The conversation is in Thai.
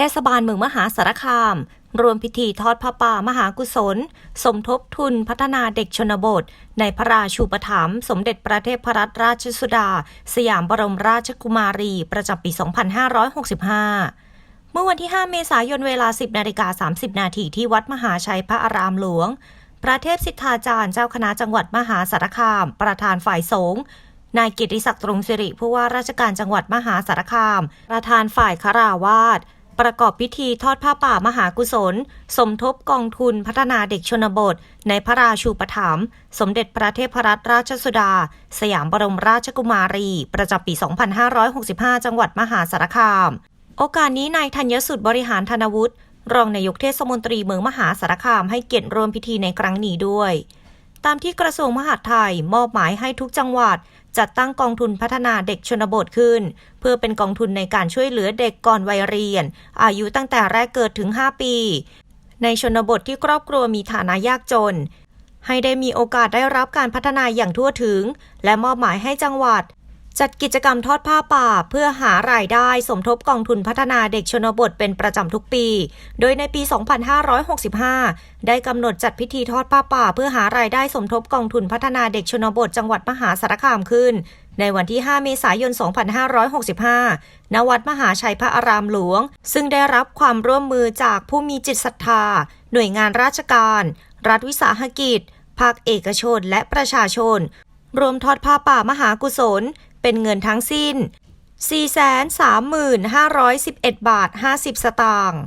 เทศบาลเมืองมหาสารคาม รวมพิธีทอดผ้าป่ามหากุศล สมทบทุนพัฒนาเด็กชนบท ในพระราชูปถัมภ์สมเด็จพระเทพรัตนราชสุดา สยามบรมราชกุมารี ประจำปี 2565เมื่อวันที่ 5 เมษายน เวลา 10 นาฬิกา 30 นาทีที่วัดมหาชัยพระอารามหลวง พระเทพสิทธาจารย์เจ้าคณะจังหวัดมหาสารคาม ประธานฝ่ายสงฆ์ นายกิติศักดิ์ตรงสิริผู้ว่าราชการจังหวัดมหาสารคาม ประธานฝ่ายคาราวาส ประกอบพิธีทอดผ้าป่ามหากุศล สมทบกองทุนพัฒนาเด็กชนบท ในพระราชูปถัมภ์สมเด็จพระเทพรัตนราชสุดา สยามบรมราชกุมารี ประจำปี 2565 จังหวัดมหาสารคาม โอกาสนี้นายธัญสุดบริหารธนวุฒิรองนายกเทศมนตรีเมืองมหาสารคามให้เกียรติร่วมพิธีในครั้งนี้ด้วย ตามที่กระทรวงมหาดไทยมอบหมายให้ทุกจังหวัด จัดตั้งกองทุนพัฒนาเด็กชนบทขึ้น เพื่อเป็นกองทุนในการช่วยเหลือเด็กก่อนวัยเรียน อายุตั้งแต่แรกเกิดถึง 5 ปี ในชนบทที่ครอบครัวมีฐานะยากจน ให้ได้มีโอกาสได้รับการพัฒนาอย่างทั่วถึง และมอบหมายให้จังหวัด จัดกิจกรรมทอดผ้าป่า เพื่อหารายได้สมทบกองทุนพัฒนาเด็กชนบทเป็นประจำทุกปี โดยในปี 2565 ได้กำหนดจัดพิธีทอดผ้าป่า เพื่อหารายได้สมทบกองทุนพัฒนาเด็กชนบทจังหวัดมหาสารคามขึ้น ในวันที่ 5 เมษายน 2565 ณ วัดมหาชัยพระอารามหลวง ซึ่งได้รับความร่วมมือจากผู้มีจิตศรัทธา หน่วยงานราชการ รัฐวิสาหกิจ ภาคเอกชน และประชาชน รวมทอดผ้าป่ามหากุศล เป็นเงินทั้งสิ้น 435,11บาท 50 สตางค์